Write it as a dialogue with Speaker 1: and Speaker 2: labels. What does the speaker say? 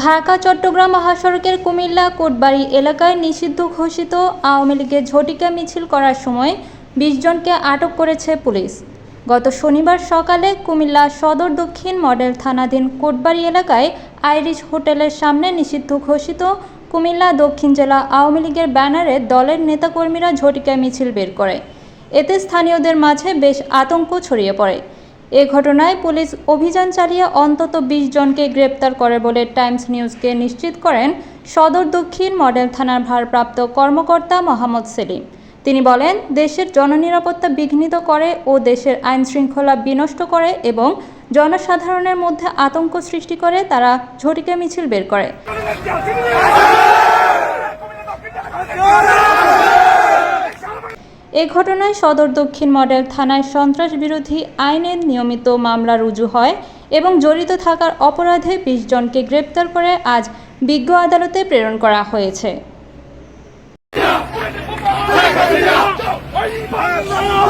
Speaker 1: ঢাকা, চট্টগ্রাম মহাসড়কের কুমিল্লা, কোটবাড়ি এলাকায় নিষিদ্ধ ঘোষিত আওয়ামী লীগের ঝটিকা মিছিল করার সময় বিশ জনকে আটক করেছে পুলিশ। গত শনিবার সকালে কুমিল্লা সদর দক্ষিণ মডেল থানাধীন কোটবাড়ি এলাকায় আইরিশ হোটেলের সামনে নিষিদ্ধ ঘোষিত কুমিল্লা দক্ষিণ জেলা আওয়ামী লীগের ব্যানারে দলের নেতাকর্মীরা ঝটিকা মিছিল বের করে। এতে স্থানীয়দের মাঝে বেশ আতঙ্ক ছড়িয়ে পড়ে। এ ঘটনায় পুলিশ অভিযান চালিয়ে অন্তত বিশ জনকে গ্রেপ্তার করে বলে টাইমস নিউজকে নিশ্চিত করেন সদর দক্ষিণ মডেল থানার ভারপ্রাপ্ত কর্মকর্তা মোহাম্মদ সেলিম। তিনি বলেন, দেশের জননিরাপত্তা বিঘ্নিত করে ও দেশের আইন শৃঙ্খলা বিনষ্ট করে এবং জনসাধারণের মধ্যে আতঙ্ক সৃষ্টি করে তারা ঝটিকা মিছিল বের করে। এ ঘটনায় সদর দক্ষিণ মডেল থানায় সন্ত্রাস বিরোধী আইনের নিয়মিত মামলা রুজু হয় এবং জড়িত থাকার অপরাধে বিশ জনকে গ্রেপ্তার করে আজ বিজ্ঞ আদালতে প্রেরণ করা হয়েছে
Speaker 2: Oh!